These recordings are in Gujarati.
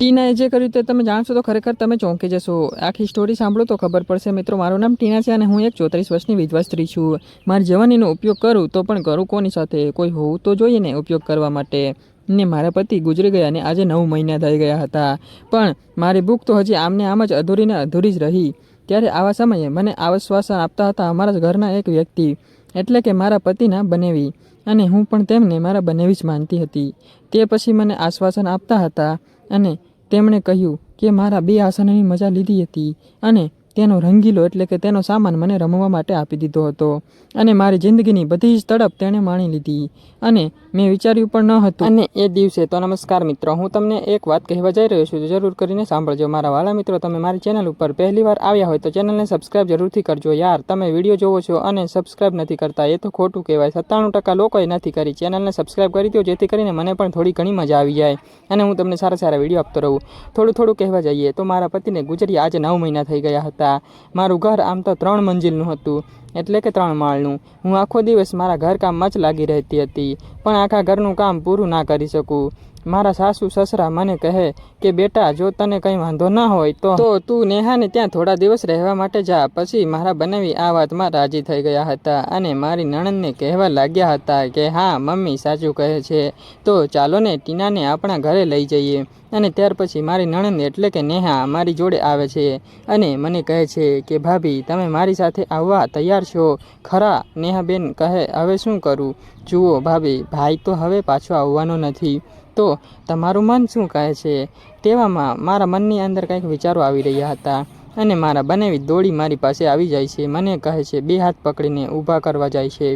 ટીનાએ જે કર્યું તે તમે જાણશો તો ખરેખર તમે ચોંકી જશો. આખી સ્ટોરી સાંભળો તો ખબર પડશે. મિત્રો, મારું નામ ટીના છે અને હું એક ચોત્રીસ વર્ષની વિધવા સ્ત્રી છું. મારી જવાનીનો ઉપયોગ કરું તો પણ કરું કોની સાથે? કોઈ હોવું તો જોઈએ ને ઉપયોગ કરવા માટે. ને મારા પતિ ગુજરી ગયા અને આજે નવ મહિના થઈ ગયા હતા. પણ મારી ભૂખ તો હજી આમને આમ જ અધૂરીને અધૂરી જ રહી. ત્યારે આવા સમયે મને આશ્વાસન આપતા હતા અમારા ઘરના એક વ્યક્તિ, એટલે કે મારા પતિના બનેવી. અને હું પણ તેમને મારા બનેવી જ માનતી હતી. તે પછી મને આશ્વાસન આપતા હતા અને તેમણે કહ્યું કે મારા બે આસનની મજા લીધી હતી અને તેનો રંગીલો એટલે કે તેનો સામાન મને રમવા માટે આપી દીધો હતો. અને મારી જિંદગીની બધી જ તડપ તેણે માણી લીધી. અને મેં વિચાર્યું પણ ન હતું. અને એ દિવસે તો નમસ્કાર મિત્રો, હું તમને એક વાત કહેવા જઈ રહ્યો છું. જરૂર કરીને સાંભળજો. મારા વાલા મિત્રો, તમે મારી ચેનલ ઉપર પહેલી વાર આવ્યા હોય તો ચેનલને સબસ્ક્રાઇબ જરૂરથી કરજો. યાર, તમે વીડિયો જોવો છો અને સબસ્ક્રાઇબ નથી કરતા, એ તો ખોટું કહેવાય. સત્તાણું ટકા લોકોએ નથી કરી. ચેનલને સબસ્ક્રાઇબ કરી દો, જેથી કરીને મને પણ થોડી ઘણી મજા આવી જાય. અને હું તમને સારા સારા વીડિયો આપતો રહું. થોડું થોડું કહેવા જઈએ તો મારા પતિને ગુજરી આજે નવ મહિના થઈ ગયા હતા. મારું ઘર આમ તો ત્રણ મંજિલનું હતું, એટલે કે ત્રણ માળનું. હું આખો દિવસ મારા ઘરકામમાં જ લાગી રહેતી હતી, પણ આખા ઘરનું કામ પૂરું ના કરી શકું. મારા સાસુ સસરા મને કહે કે, બેટા, જો તને કંઈ વાંધો ના હોય તો. તો તું નેહાને ત્યાં થોડા દિવસ રહેવા માટે જા. પછી મારા બનાવી આ વાતમાં રાજી થઈ ગયા હતા અને મારી નણંદને કહેવા લાગ્યા હતા કે, હા, મમ્મી સાચું કહે છે. તો ચાલો ને, ટીનાને આપણા ઘરે લઈ જઈએ. અને ત્યાર પછી મારી નણંદ એટલે કે નેહા મારી જોડે આવે છે અને મને કહે છે કે, ભાભી, તમે મારી સાથે આવવા તૈયાર છો. ખરા, નેહાબેન કહે, હવે શું કરું? જુઓ, ભાભી, ભાઈ તો હવે પાછો આવવાનો નથી. તો તમારું મન શું કહે છે? તેવામાં મારા મનની અંદર કંઈક વિચારો આવી રહ્યા હતા અને મારા બનેવી દોડી મારી પાસે આવી જાય છે. મને કહે છે, બે હાથ પકડીને ઊભા કરવા જાય છે.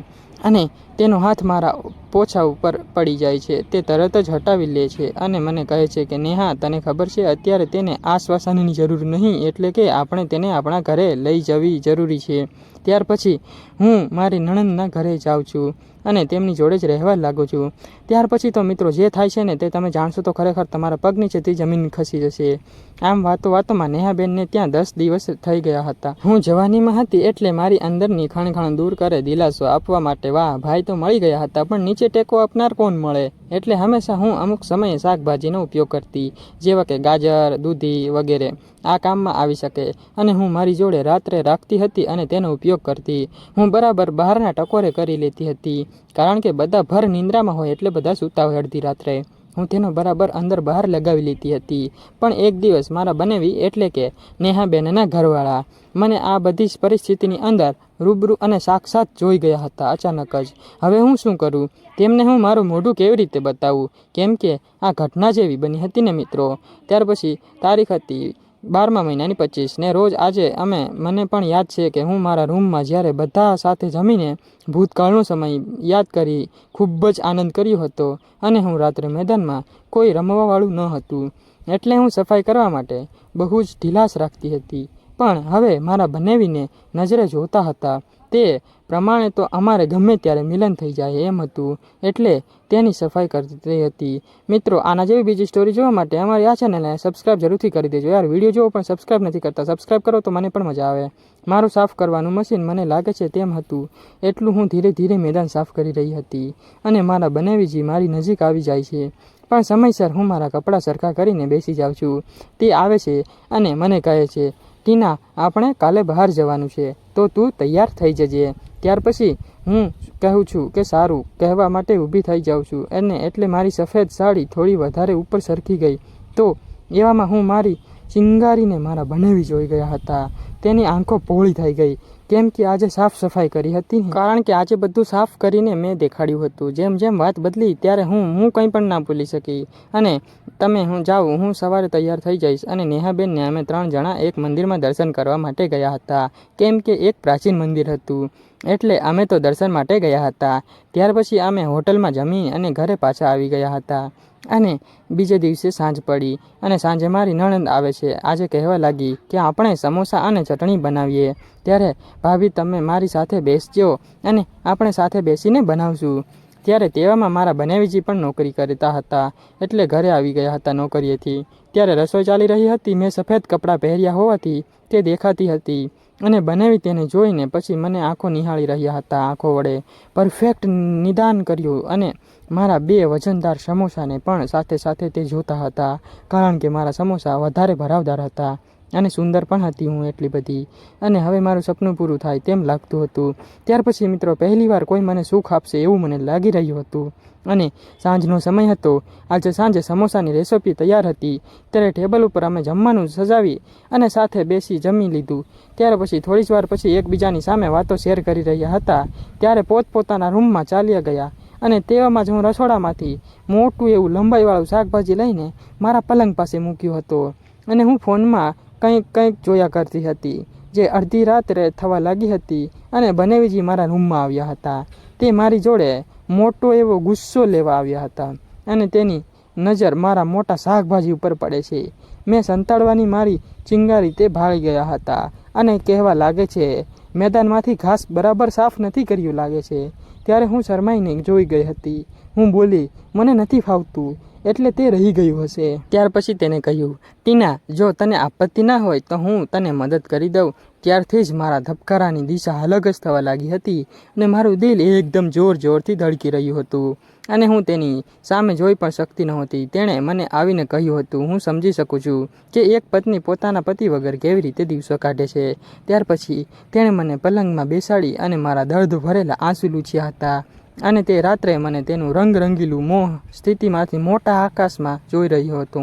અને તેનો હાથ મારા પોછા ઉપર પડી જાય છે. તે તરત જ હટાવી લે છે અને મને કહે છે કે, નેહા, તને ખબર છે, અત્યારે તેને આશ્વાસનની જરૂર નહીં, એટલે કે આપણે તેને આપણા ઘરે લઈ જવી જરૂરી છે. ત્યાર પછી હું મારી નણંદના ઘરે જાઉં છું અને તેમની જોડે જ રહેવા લાગુ છું. ત્યાર પછી તો મિત્રો જે થાય છે ને તે તમે જાણશો તો ખરેખર તમારા પગ નીચેથી જમીન ખસી જશે. આમ વાતો વાતોમાં નેહાબેનને ત્યાં દસ દિવસ થઈ ગયા હતા. હું જવાનીમાં હતી એટલે મારી અંદરની ખણખણ દૂર કરે દિલાસો આપવા માટે વાહ, ભાઈ તો મળી ગયા હતા, પણ નીચે ટેકો આપનાર કોણ મળે? એટલે હંમેશા હું અમુક સમયે શાકભાજીનો ઉપયોગ કરતી, જેવા કે ગાજર, દૂધી વગેરે, આ કામમાં આવી શકે. અને હું મારી જોડે રાત્રે રાખતી હતી અને તેનો ઉપયોગ કરતી. હું બરાબર બહારના ટકોરે કરી લેતી હતી, કારણ કે બધા ભર નિંદ્રામાં હોય એટલે બધા સૂતા હોય અડધી રાત્રે. હું તેનો બરાબર અંદર બહાર લગાવી લીધી હતી. પણ એક દિવસ મારા બનેવી એટલે કે નેહાબેનના ઘરવાળા. મને આ બધી જ પરિસ્થિતિની અંદર રૂબરૂ અને સાક્ષાત જોઈ ગયા હતા અચાનક જ. હવે હું શું કરું? તેમને હું મારું મોઢું કેવી રીતે બતાવું? કેમ કે આ ઘટના જેવી બની હતી ને મિત્રો? ત્યાર પછી તારીખ હતી. બારમા મહિનાની પચીસ ને રોજ આજે અમે, મને પણ યાદ છે કે હું મારા રૂમમાં જ્યારે બધા સાથે જમીને ભૂતકાળનો સમય યાદ કરી ખૂબ જ આનંદ કર્યો હતો અને હું રાત્રે મેદાનમાં કોઈ રમવાવાળું ન હતું. એટલે હું સફાઈ કરવા માટે બહુ જ ઢીલાસ રાખતી હતી. પણ હવે મારા બનેવીને નજરે જોતા હતા. તે પ્રમાણે તો અમારે ગમે ત્યારે મિલન થઈ જાય એમ હતું, એટલે તેની સફાઈ કરતી હતી. મિત્રો, આના જેવી બીજી સ્ટોરી જોવા માટે અમારી આ ચેનલને સબસ્ક્રાઇબ જરૂરથી કરી દેજો. યાર વીડિયો જોવો પણ સબસ્ક્રાઇબ નથી કરતા. સબસ્ક્રાઇબ કરો તો મને પણ મજા આવે. મારું સાફ કરવાનું મશીન મને લાગે છે તેમ હતું. એટલું હું ધીરે ધીરે મેદાન સાફ કરી રહી હતી અને મારા બનેવીજી મારી નજીક આવી જાય છે. પણ સમયસર હું મારા કપડાં સરખા કરીને બેસી જાઉં છું. તે આવે છે અને મને કહે છે ટીના, આપણે કાલે બહાર જવાનું છે, તો તું તૈયાર થઈ જજે. ત્યાર પછી હું કહું છું કે સારું, કહેવા માટે ઊભી થઈ જાઉં છું. અને એટલે મારી સફેદ સાડી થોડી વધારે ઉપર સરકી ગઈ. તો એવામાં હું મારી ચિંગારીને મારા બનાવી જોઈ ગયા હતા. તેની આંખો પહોળી થઈ ગઈ. કેમ કે આજે સાફ સફાઈ કરી હતી કારણ કે આજે બધું સાફ કરીને મેં દેખાડ્યું હતું. જેમ જેમ વાત બદલી, ત્યારે હું હું કંઈ પણ ના ભૂલી શકી. અને તમે હું જાઉં હું સવારે તૈયાર થઈ જઈશ અને નેહાબેનને અમે ત્રણ જણા એક મંદિરમાં દર્શન કરવા માટે ગયા હતા. કેમ કે એક પ્રાચીન મંદિર હતું. એટલે અમે તો દર્શન માટે ગયા હતા. ત્યાર પછી અમે હોટલમાં જમી અને ઘરે પાછા આવી ગયા હતા. અને બીજે દિવસે સાંજ પડી અને સાંજે મારી નણંદ આવે છે. આજે કહેવા લાગી કે આપણે સમોસા અને ચટણી બનાવીએ. ત્યારે, ભાભી, તમે મારી સાથે બેસજો અને આપણે સાથે બેસીને બનાવશું. ત્યારે તેવામાં મારા બનેવીજી પણ નોકરી કરતા હતા. એટલે ઘરે આવી ગયા હતા નોકરીએથી. ત્યારે રસોઈ ચાલી રહી હતી. મેં સફેદ કપડાં પહેર્યા હોવાથી તે દેખાતી હતી. અને બનાવી તેને જોઈને પછી મને આંખો નિહાળી રહ્યા હતા, આંખો વડે પરફેક્ટ નિદાન કર્યું અને મારા બે વજનદાર સમોસાને પણ સાથે સાથે તે જોતા હતા, કારણ કે મારા સમોસા વધારે ભરાવદાર હતા. અને સુંદર પણ હતી હું એટલી બધી. અને હવે મારું સપનું પૂરું થાય તેમ લાગતું હતું. ત્યાર પછી મિત્રો પહેલીવાર કોઈ મને સુખ આપશે એવું મને લાગી રહ્યું હતું. અને સાંજનો સમય હતો. આજે સાંજે સમોસાની રેસીપી તૈયાર હતી. ત્યારે ટેબલ ઉપર અમે જમવાનું સજાવી અને સાથે બેસી જમી લીધું. ત્યાર પછી થોડી જ વાર પછી એકબીજાની સામે વાતો શેર કરી રહ્યા હતા. ત્યારે પોતપોતાના રૂમમાં ચાલ્યા ગયા. અને તેવામાં જ હું રસોડામાંથી મોટું એવું લંબાઈવાળું શાકભાજી લઈને મારા પલંગ પાસે મૂક્યું હતો. અને હું ફોનમાં કંઈક કંઈક જોયા કરતી હતી, જે અડધી રાત્રે થવા લાગી હતી અને બનેવીજી મારા રૂમમાં આવ્યા હતા. તે મારી જોડે મોટો એવો ગુસ્સો લેવા આવ્યા હતા અને તેની નજર મારા મોટા શાકભાજી ઉપર પડે છે. મેં સંતાડવાની મારી ચિંગારી તે ભાળી ગયા હતા અને કહેવા લાગે છે, મેદાનમાંથી ઘાસ બરાબર સાફ નથી કર્યું, લાગે છે. ત્યારે હું શરમાઈને જોઈ ગઈ હતી. હું બોલી, મને નથી ફાવતું. એટલે તે રહી ગયું હશે. ત્યાર પછી તેને કહ્યું, ટીના, જો તને આપત્તિ ના હોય તો હું તને મદદ કરી દઉં. ત્યારથી જ મારા ધબકારાની દિશા અલગ જ થવા લાગી હતી અને મારું દિલ એકદમ જોર જોરથી ધડકી રહ્યું હતું. અને હું તેની સામે જોઈ પણ શકતી નહોતી. તેણે મને આવીને કહ્યું હતું, હું સમજી શકું છું કે એક પત્ની પોતાના પતિ વગર કેવી રીતે દિવસો કાઢે છે. ત્યાર પછી તેણે મને પલંગમાં બેસાડી અને મારા દર્દ ભરેલા આંસુ લૂછ્યા હતા. અને તે રાત્રે મને તેનું રંગ રંગીલું મોહ સ્થિતિમાંથી મોટા આકાશમાં જોઈ રહ્યો હતો.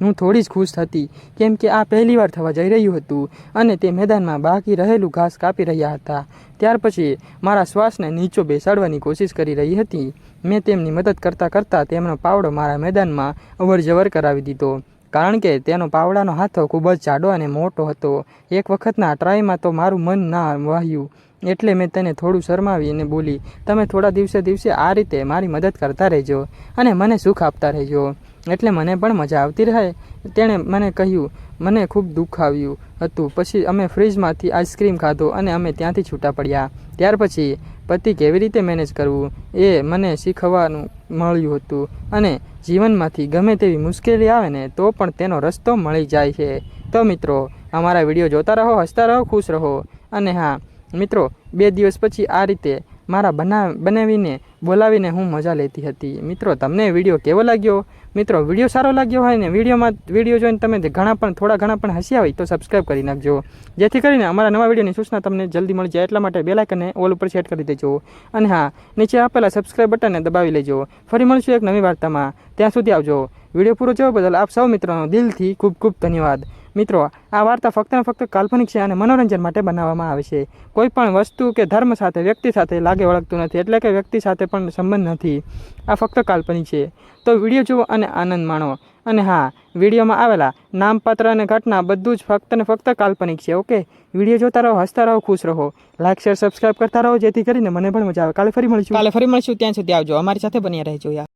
હું થોડી જ ખુશ હતી, કેમ કે આ પહેલીવાર થવા જઈ રહ્યું હતું અને તે મેદાનમાં બાકી રહેલું ઘાસ કાપી રહ્યા હતા. ત્યાર પછી મારા શ્વાસને નીચો બેસાડવાની કોશિશ કરી રહી હતી. મેં તેમની મદદ કરતાં કરતાં તેમનો પાવડો મારા મેદાનમાં અવર જવર કરાવી દીધો, કારણ કે તેનો પાવડાનો હાથો ખૂબ જ જાડો અને મોટો હતો. એક વખતના ટ્રાયમાં તો મારું મન ના વાહ્યું. એટલે મેં તેને થોડું શરમાવીને બોલી, તમે થોડા દિવસે દિવસે આ રીતે મારી મદદ કરતા રહેજો અને મને સુખ આપતા રહેજો. એટલે મને પણ મજા આવતી રહે. તેણે મને કહ્યું, મને ખૂબ દુઃખ આવ્યું હતું. પછી અમે ફ્રીજમાંથી આઈસ્ક્રીમ ખાધો અને અમે ત્યાંથી છૂટા પડ્યા. ત્યાર પછી પતિ કેવી રીતે મેનેજ કરવું એ મને શીખવાનું મળ્યું હતું. અને જીવનમાંથી ગમે તેવી મુશ્કેલી આવે ને, તો પણ તેનો રસ્તો મળી જાય છે. તો મિત્રો, અમારા વીડિયો જોતા રહો, હસતા રહો, ખુશ રહો. અને હા મિત્રો, બે દિવસ પછી આ રીતે મારા બના, બનાવીને, બોલાવીને હું મજા લેતી હતી. મિત્રો, તમને વીડિયો કેવો લાગ્યો? મિત્રો, વીડિયો સારો લાગ્યો હોય ને, વિડીયોમાં, વીડિયો જોઈને તમે ઘણા પણ, થોડા ઘણા પણ હસ્યા હોય તો સબસ્ક્રાઈબ કરી નાખજો. જેથી કરીને અમારા નવા વિડીયોની સૂચના તમને જલ્દી મળી જાય એટલા માટે બેલાઇકને ઓલ ઉપર સેટ કરી દેજો. અને હા, નીચે આપેલા સબસ્ક્રાઈબ બટનને દબાવી લેજો. ફરી મળશું એક નવી વાર્તામાં. ત્યાં સુધી આવજો. વીડિયો પૂરો જોવા બદલ આપ સૌ મિત્રોનો દિલથી ખૂબ ખૂબ ધન્યવાદ. મિત્રો, આ વાર્તા ફક્ત ને ફક્ત કાલ્પનિક છે અને મનોરંજન માટે બનાવવામાં આવે છે. કોઈ પણ વસ્તુ કે ધર્મ સાથે, વ્યક્તિ સાથે લાગે વળગતું નથી, એટલે કે વ્યક્તિ સાથે પણ સંબંધ નથી. આ ફક્ત કાલ્પનિક છે. તો વીડિયો જુઓ અને આનંદ માણો. અને હા, વિડીયોમાં આવેલા નામપાત્ર અને ઘટના બધું જ ફક્ત ને ફક્ત કાલ્પનિક છે, ઓકે? વીડિયો જોતા રહો, હસતા રહો, ખુશ રહો. લાઈક શેર સબસ્ક્રાઈબ કરતા રહો, જેથી કરીને મને પણ મજા આવે. કાલે ફરી મળીશું. કાલે ફરી મળીશું. ત્યાં સુધી આવજો. અમારી સાથે બન્યા રહેજો યાર.